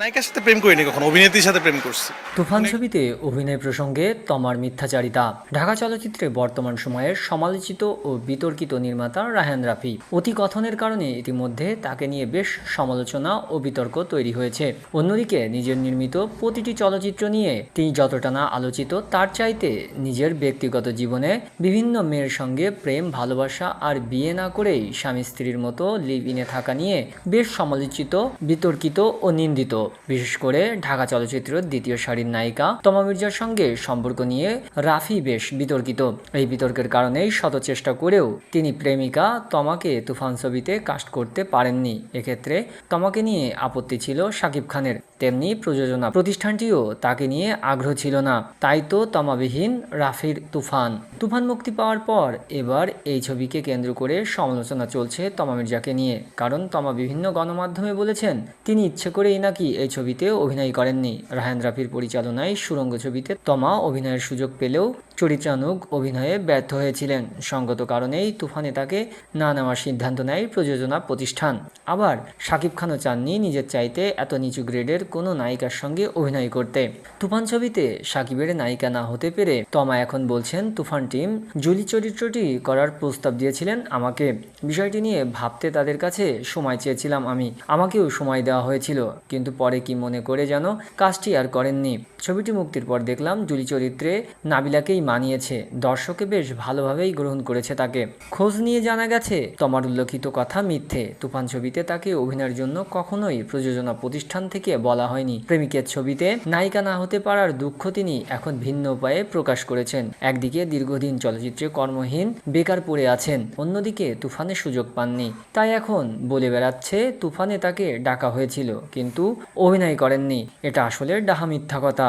নায়িকার সাথে প্রেম করিনি কখনো অভিনেত্রীর সাথে প্রেম করছি। তুফান ছবিতে অভিনয় প্রসঙ্গে তমার মিথ্যাচারিতা। ঢাকা চলচ্চিত্রে বর্তমান সময়ের সমালোচিত ও বিতর্কিত নির্মাতা রায়হান রাফি। অতি কথনের কারণে ইতিমধ্যে তাকে নিয়ে বেশ সমালোচনা ও বিতর্ক তৈরি হয়েছে। অন্যদিকে নিজের নির্মিত প্রতিটি চলচ্চিত্র নিয়ে তিনি যতটা না আলোচিত তার চাইতে নিজের ব্যক্তিগত জীবনে বিভিন্ন মেয়ের সঙ্গে প্রেম ভালোবাসা আর বিয়ে না করেই স্বামী স্ত্রীর মতো লিভ ইনে থাকা নিয়ে বেশ সমালোচিত বিতর্কিত ও নিন্দিত। বিশেষ করে ঢাকা চলচ্চিত্রের দ্বিতীয় সারির নায়িকা তমা মির্জার সঙ্গে সম্পর্ক নিয়ে রাফি বেশ বিতর্কিত। এই বিতর্কের কারণেই শত চেষ্টা করেও তিনি প্রেমিকা তমাকে তুফান ছবিতে কাস্ট করতে পারেননি। এক্ষেত্রে তমাকে নিয়ে আপত্তি ছিল শাকিব খানের। তেমনি প্রযোজনা প্রতিষ্ঠানটিও তাকে নিয়ে আগ্রহ ছিল না। তাই তো তমাবিহীন রাফির তুফান। তুফান মুক্তি পাওয়ার পর এবার এই ছবিকে কেন্দ্র করে সমালোচনা চলছে তমা মির্জাকে নিয়ে। কারণ তমা বিভিন্ন গণমাধ্যমে বলেছেন, তিনি ইচ্ছে করেই নাকি এই ছবিতে অভিনয় করেননি রাহান রাফির পরিচালনায় সুরঙ্গ ছবিতে তমা অভিনয়ের সুযোগ পেলেও চরিত্রানুগ অভিনয়ে ব্যর্থ হয়েছিলেন। সঙ্গত কারণেই তুফানে তাকে না নেওয়ার সিদ্ধান্ত নেয় প্রযোজনা প্রতিষ্ঠান। আবার শাকিব খানও চাননি নিজের চাইতে এত নিচু গ্রেডের কোনো নায়িকার সঙ্গে অভিনয় করতে। তুফান ছবিতে সাকিবের নায়িকা না হতে পেরে তমা এখন বলছেন, তুফান টিম জুলি চরিত্রটি করার প্রস্তাব দিয়েছিলেন আমাকে। বিষয়টি নিয়ে ভাবতে তাদের কাছে সময় চেয়েছিলাম আমি। আমাকেও সময় দেওয়া হয়েছিল, কিন্তু পরে কি মনে করে যেন কাজটি আর করেননি। ছবিটি মুক্তির পর দেখলাম জুলি চরিত্রে নাবিলাকেই মানিয়েছে। দর্শকে বেশ ভালোভাবেই গ্রহণ করেছে তাকে। খোঁজ নিয়ে জানা গেছে, তোমার উল্লেখিত কথা মিথ্যে। তুফান ছবিতে তাকে অভিনয়ের জন্য কখনোই প্রযোজনা প্রতিষ্ঠান থেকে বলা হয়নি। প্রেমিকের ছবিতে নায়িকা না হতে পারার দুঃখ তিনি এখন ভিন্ন উপায়ে প্রকাশ করেছেন। একদিকে দীর্ঘদিন চলচ্চিত্রে কর্মহীন, বেকার পড়ে আছেন, অন্যদিকে তুফানে সুযোগ পাননি। তাই এখন বলে বেড়াচ্ছে, তুফানে তাকে ডাকা হয়েছিল, কিন্তু অভিনয় করেননি। এটা আসলে ডাহা মিথ্যা কথা।